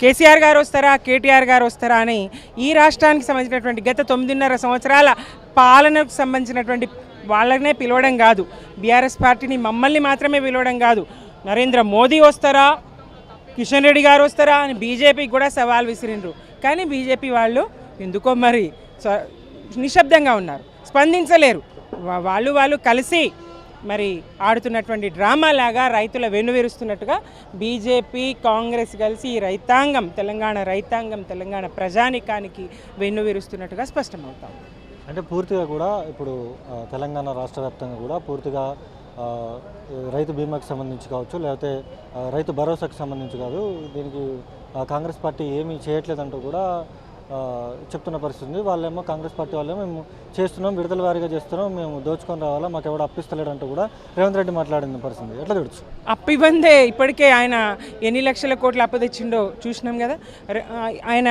కేసీఆర్ గారు వస్తారా కేటీఆర్ గారు వస్తారా అని ఈ రాష్ట్రానికి సంబంధించినటువంటి గత తొమ్మిదిన్నర సంవత్సరాల పాలనకు సంబంధించినటువంటి వాళ్ళనే పిలవడం కాదు. బీఆర్ఎస్ పార్టీని మమ్మల్ని మాత్రమే పిలవడం కాదు. నరేంద్ర మోదీ వస్తారా కిషన్ రెడ్డి గారు వస్తారా అని బీజేపీకి కూడా సవాల్ విసిరిండ్రు. కానీ బీజేపీ వాళ్ళు ఎందుకో మరి నిశ్శబ్దంగా ఉన్నారు. స్పందించలేరు. వాళ్ళు వాళ్ళు కలిసి మరి ఆడుతున్నటువంటి డ్రామా లాగా రైతుల వెన్నువిరుస్తున్నట్టుగా బీజేపీ కాంగ్రెస్ కలిసి ఈ రైతాంగం తెలంగాణ రైతాంగం తెలంగాణ ప్రజానికానికి వెన్నువిరుస్తున్నట్టుగా స్పష్టమవుతాం. అంటే పూర్తిగా కూడా ఇప్పుడు తెలంగాణ రాష్ట్ర వ్యాప్తంగా కూడా పూర్తిగా రైతు బీమాకి సంబంధించి కావచ్చు లేకపోతే రైతు భరోసాకు సంబంధించి కాదు దీనికి కాంగ్రెస్ పార్టీ ఏమీ చేయట్లేదంటూ కూడా చెప్తున్న పరిస్థితి ఉంది. వాళ్ళేమో కాంగ్రెస్ పార్టీ వాళ్ళేమో మేము చేస్తున్నాం విడుదల వారీగా చేస్తున్నాం మేము దోచుకొని రావాలా మాకు ఎవడు అప్పిస్తలేడంటూ కూడా రేవంత్ రెడ్డి మాట్లాడిన పరిస్థితి. ఎట్లా చూడొచ్చు? అప్పు ఇవ్వందే ఇప్పటికే ఆయన ఎన్ని లక్షల కోట్ల అప్పు తెచ్చిండో చూసినాం కదా. ఆయన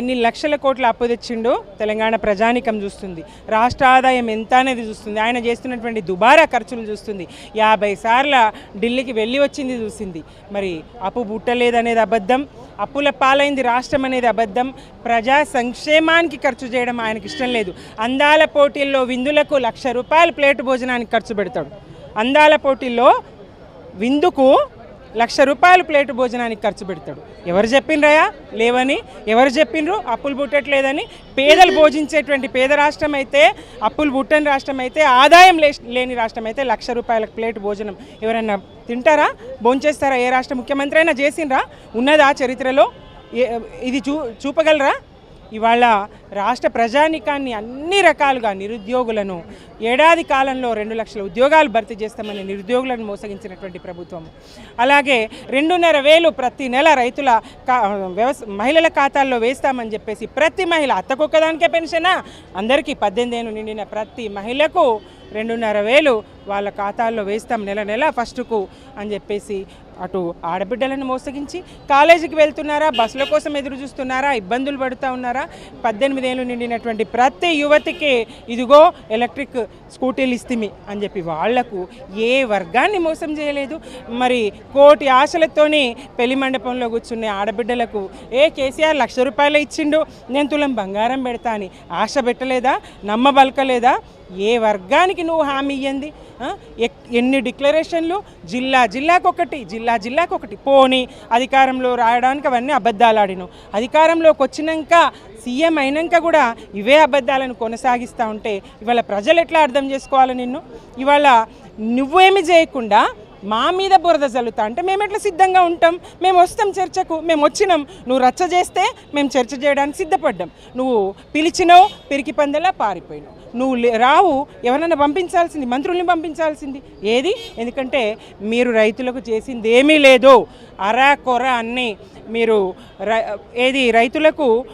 ఎన్ని లక్షల కోట్ల అప్పు తెచ్చిండో తెలంగాణ ప్రజానికం చూస్తుంది. రాష్ట్ర ఆదాయం ఎంత అనేది చూస్తుంది. ఆయన చేస్తున్నటువంటి దుబారా ఖర్చులు చూస్తుంది. యాభై సార్ల ఢిల్లీకి వెళ్ళి వచ్చింది చూసింది. మరి అప్పు బుట్టలేదనేది అబద్ధం. అప్పుల పాలైంది రాష్ట్రం అనేది అబద్ధం. ప్రజా సంక్షేమానికి ఖర్చు చేయడం ఆయనకి ఇష్టం లేదు. అందాల పోటీల్లో విందులకు లక్ష రూపాయలు ప్లేటు భోజనానికి ఖర్చు పెడతాడు. అందాల పోటీల్లో విందుకు లక్ష రూపాయలు ప్లేటు భోజనానికి ఖర్చు పెడతాడు. ఎవరు చెప్పిండ్రయా లేవని. ఎవరు చెప్పిండ్రు? అప్పులు పుట్టట్లేదని. పేదలు భోజించేటువంటి పేద రాష్ట్రం అయితే అప్పులు పుట్టని రాష్ట్రం అయితే ఆదాయం లేని రాష్ట్రం అయితే లక్ష రూపాయల ప్లేటు భోజనం ఎవరైనా తింటారా? భోంచేస్తారా? ఏ రాష్ట్ర ముఖ్యమంత్రి అయినా చేసిండ్రా? ఉన్నదా చరిత్రలో? ఏ- ఇది చూ చూపగలరా? ఇవాళ రాష్ట్ర ప్రజానికాన్ని అన్ని రకాలుగా నిరుద్యోగులను ఏడాది కాలంలో రెండు లక్షల ఉద్యోగాలు భర్తీ చేస్తామని నిరుద్యోగులను మోసగించినటువంటి ప్రభుత్వం. అలాగే రెండున్నర వేలు ప్రతి నెల రైతుల కా మహిళల ఖాతాల్లో వేస్తామని చెప్పేసి ప్రతి మహిళ అత్తకొక్కదానికే పెన్షనా? అందరికీ పద్దెనిమిది నిండిన ప్రతి మహిళకు రెండున్నర వేలు వాళ్ళ ఖాతాల్లో వేస్తాం నెల నెల ఫస్ట్కు అని చెప్పేసి అటు ఆడబిడ్డలను మోసగించి కాలేజీకి వెళ్తున్నారా బస్సుల కోసం ఎదురు చూస్తున్నారా ఇబ్బందులు పడుతూ ఉన్నారా? పద్దెనిమిది ఏళ్ళు నిండినటువంటి ప్రతి యువతికి ఇదిగో ఎలక్ట్రిక్ స్కూటీలు ఇస్తిమి అని చెప్పి వాళ్ళకు ఏ వర్గాన్ని మోసం చేయలేదు. మరి కోటి ఆశలతోనే పెళ్ళి మండపంలో కూర్చునే ఆడబిడ్డలకు ఏ కేసీఆర్ లక్ష రూపాయలు ఇచ్చిండు నేను తులం బంగారం పెడతా అని ఆశ పెట్టలేదా నమ్మబలకలేదా? ఏ వర్గానికి నువ్వు హామీ ఇయ్యంది? ఎక్- ఎన్ని డిక్లరేషన్లు? జిల్లా జిల్లాకొకటి జిల్లా జిల్లాకొకటి. పోని అధికారంలో రాయడానికి అవన్నీ అబద్ధాలు ఆడినావు. అధికారంలోకి వచ్చినాక సీఎం అయినాక కూడా ఇవే అబద్ధాలను కొనసాగిస్తూ ఉంటే ఇవాళ ప్రజలు ఎట్లా అర్థం చేసుకోవాలి నిన్ను? ఇవాళ నువ్వేమి చేయకుండా మా మీద బురద చల్లుతా అంటే మేము ఎట్లా సిద్ధంగా ఉంటాం? మేము వస్తాం చర్చకు మేము వచ్చినాం. నువ్వు రచ్చ చేస్తే మేము చర్చ చేయడానికి సిద్ధపడ్డాం. నువ్వు పిలిచినావు పిరికి పందెలా పారిపోయినావు. నువ్వు లే- రావు ఎవరన్నా పంపించాల్సింది మంత్రుల్ని పంపించాల్సింది. ఏది? ఎందుకంటే మీరు రైతులకు చేసింది ఏమీ లేదు. అరా కొర అన్నీ మీరు రై- ఏది? రైతులకు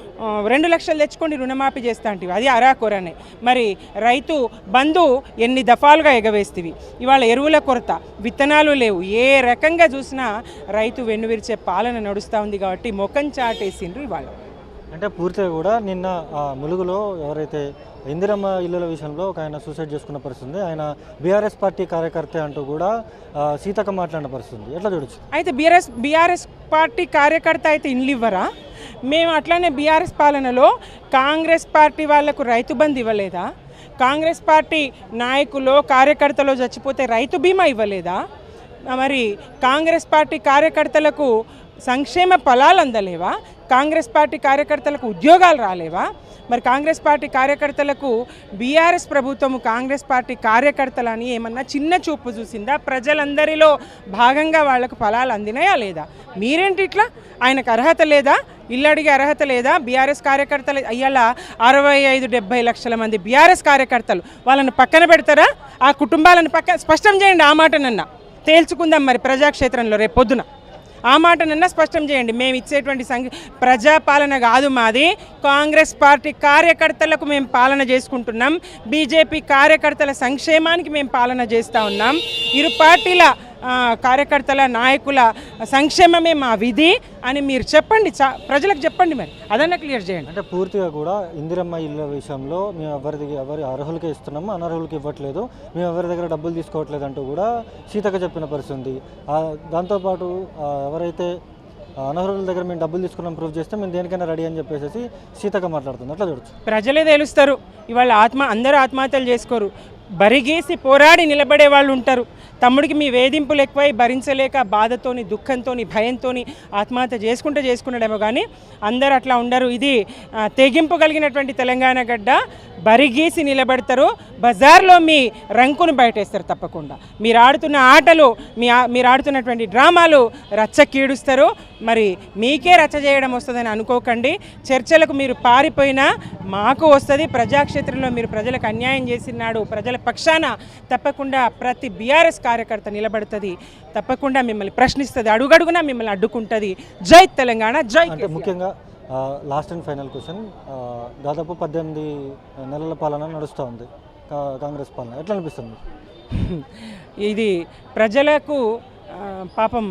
రెండు లక్షలు తెచ్చుకొని రుణమాఫీ చేస్తా అంటివి. అది అరా కొరనే. మరి రైతు బంధు ఎన్ని దఫాలుగా ఎగవేస్తివి. ఇవాళ ఎరువుల కొరత విత్తనాలు లేవు. ఏ రకంగా చూసినా రైతు వెన్నువిరిచే పాలన నడుస్తూ ఉంది కాబట్టి ముఖం చాటేసిండ్రు ఇవాళ. అంటే పూర్తిగా కూడా నిన్న ములుగులో ఎవరైతే ఇందిరమ్మ ఇల్లుల విషయంలో ఒక ఆయన సూసైడ్ చేసుకున్న పరిస్థితి ఉంది ఆయన బీఆర్ఎస్ పార్టీ కార్యకర్త అంటూ కూడా సీతక్క మాట్లాడిన పరిస్థితి ఉంది ఎట్లా చూడొచ్చు? అయితే బీఆర్ఎస్ బీఆర్ఎస్ పార్టీ కార్యకర్త అయితే ఇండ్లు ఇవ్వరా? మేము అట్లానే బీఆర్ఎస్ పాలనలో కాంగ్రెస్ పార్టీ వాళ్ళకు రైతు బంద్ ఇవ్వలేదా? కాంగ్రెస్ పార్టీ నాయకులు కార్యకర్తలు చచ్చిపోతే రైతు బీమా ఇవ్వలేదా? మరి కాంగ్రెస్ పార్టీ కార్యకర్తలకు సంక్షేమ ఫలాలు అందలేవా? కాంగ్రెస్ పార్టీ కార్యకర్తలకు ఉద్యోగాలు రాలేవా? మరి కాంగ్రెస్ పార్టీ కార్యకర్తలకు బీఆర్ఎస్ ప్రభుత్వము కాంగ్రెస్ పార్టీ కార్యకర్తలని ఏమన్నా చిన్న చూపు చూసిందా? ప్రజలందరిలో భాగంగా వాళ్ళకు ఫలాలు అందినాయా లేదా? మీరేంటి ఇట్లా? ఆయనకు అర్హత లేదా? ఇల్లు అడిగే అర్హత లేదా? బీఆర్ఎస్ కార్యకర్తలు అయ్యాల? అరవై ఐదు డెబ్బై లక్షల మంది బీఆర్ఎస్ కార్యకర్తలు వాళ్ళని పక్కన పెడతారా? ఆ కుటుంబాలను పక్కన స్పష్టం చేయండి ఆ మాటనన్నా. తేల్చుకుందాం మరి ప్రజాక్షేత్రంలో రేపు పొద్దున. ఆ మాటనన్నా స్పష్టం చేయండి. మేము ఇచ్చేటువంటి సంఘ ప్రజాపాలన కాదు మాది. కాంగ్రెస్ పార్టీ కార్యకర్తలకు మేము పాలన చేసుకుంటున్నాం. బీజేపీ కార్యకర్తల సంక్షేమానికి మేము పాలన చేస్తూ ఉన్నాం. ఇరు పార్టీల కార్యకర్తల నాయకుల సంక్షేమమే మా విధి అని మీరు చెప్పండి. చా ప్రజలకు చెప్పండి మరి. అదన్నా క్లియర్ చేయండి. అంటే పూర్తిగా కూడా ఇందిరమ్మ ఇళ్ళ విషయంలో మేము ఎవరి ఎవరి అర్హులకే ఇస్తున్నాము అనర్హులకి ఇవ్వట్లేదు. మేము ఎవరి దగ్గర డబ్బులు తీసుకోవట్లేదు అంటూ కూడా సీతక్క చెప్పిన పరిస్థితి ఉంది. దాంతోపాటు ఎవరైతే అనర్హుల దగ్గర మేము డబ్బులు తీసుకున్నాం ప్రూఫ్ చేస్తే మేము దేనికైనా రెడీ అని చెప్పేసి సీతక్క మాట్లాడుతుంది. అట్లా చూడొచ్చు. ప్రజలే తెలుస్తారు. ఇవాళ ఆత్మ అందరూ ఆత్మహత్యలు చేసుకోరు. బరిగేసి పోరాడి నిలబడే వాళ్ళు ఉంటారు. తమ్ముడికి మీ వేధింపులు ఎక్కువై భరించలేక బాధతోని దుఃఖంతోని భయంతోని ఆత్మహత్య చేసుకుంటే చేసుకున్నాడేమో కానీ అందరూ అట్లా ఉండరు. ఇది తెగింపు కలిగినటువంటి తెలంగాణ గడ్డ. బరిగీసి నిలబడతారు. బజార్లో మీ రంకును బయటేస్తారు తప్పకుండా. మీరు ఆడుతున్న ఆటలు మీ మీరు ఆడుతున్నటువంటి డ్రామాలు రచ్చ కీడుస్తారు మరి మీకే రచ్చ చేయడం వస్తుందని అనుకోకండి. చర్చలకు మీరు పారిపోయినా మాకు వస్తుంది. ప్రజాక్షేత్రంలో మీరు ప్రజలకు అన్యాయం చేసినాడు ప్రజల పక్షాన తప్పకుండా ప్రతి బీఆర్ఎస్ కార్యకర్త నిలబడుతుంది తప్పకుండా మిమ్మల్ని ప్రశ్నిస్తుంది అడుగడుగునా మిమ్మల్ని అడ్డుకుంటుంది. జై తెలంగాణ జై అంటే ముఖ్యంగా లాస్ట్ అండ్ ఫైనల్ క్వశ్చన్ దాదాపు పద్దెనిమిది నెలల పాలన నడుస్తూ ఉంది కాంగ్రెస్ పాలన. ఎట్లా అనిపిస్తుంది ఇది ప్రజలకు పాపం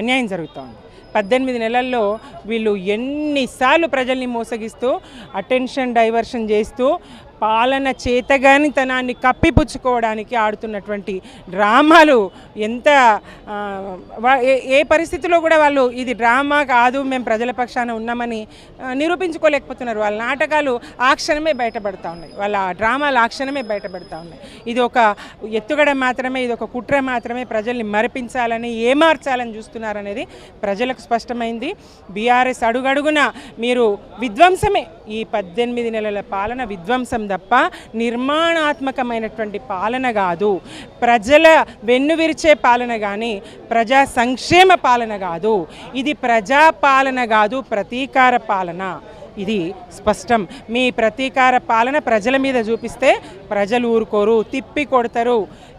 అన్యాయం జరుగుతూ ఉంది. పద్దెనిమిది నెలల్లో వీళ్ళు ఎన్నిసార్లు ప్రజల్ని మోసగిస్తూ అటెన్షన్ డైవర్షన్ చేస్తూ పాలన చేతగానితనాన్ని కప్పిపుచ్చుకోవడానికి ఆడుతున్నటువంటి డ్రామాలు ఎంత ఏ- పరిస్థితిలో కూడా వాళ్ళు ఇది డ్రామా కాదు మేము ప్రజల పక్షాన ఉన్నామని నిరూపించుకోలేకపోతున్నారు. వాళ్ళ నాటకాలు ఆ క్షణమే బయటపడతా ఉన్నాయి. వాళ్ళ డ్రామాలు ఆ క్షణమే బయటపడతా ఉన్నాయి. ఇది ఒక ఎత్తుగడ మాత్రమే ఇది ఒక కుట్ర మాత్రమే ప్రజల్ని మరిపించాలని ఏమార్చాలని చూస్తున్నారనేది ప్రజలకు స్పష్టమైంది. బీఆర్ఎస్ అడుగడుగున మీరు విధ్వంసమే. ఈ పద్దెనిమిది నెలల పాలన విధ్వంసం తప్ప నిర్మాణాత్మకమైనటువంటి పాలన కాదు. ప్రజల వెన్ను విరిచే పాలన కానీ ప్రజా సంక్షేమ పాలన కాదు. ఇది ప్రజా పాలన కాదు ప్రతీకార పాలన. ఇది స్పష్టం. మీ ప్రతీకార పాలన ప్రజల మీద చూపిస్తే ప్రజలు ఊరుకోరు తిప్పి కొడతారు.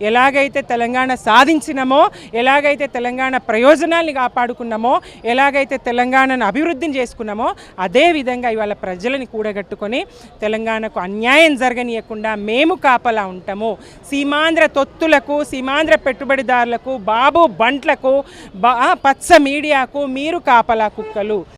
ఎలాగైతే తెలంగాణ సాధించినమో ఎలాగైతే తెలంగాణ ప్రయోజనాల్ని కాపాడుకున్నామో ఎలాగైతే తెలంగాణను అభివృద్ధిని చేసుకున్నామో అదే విధంగా ఇవాళ ప్రజలని కూడగట్టుకొని తెలంగాణకు అన్యాయం జరగనీయకుండా మేము కాపలా ఉంటాము. సీమాంధ్ర తొత్తులకు సీమాంధ్ర పెట్టుబడిదారులకు బాబు బంట్లకు బా పచ్చ మీడియాకు మీరు కాపలా కుక్కలు.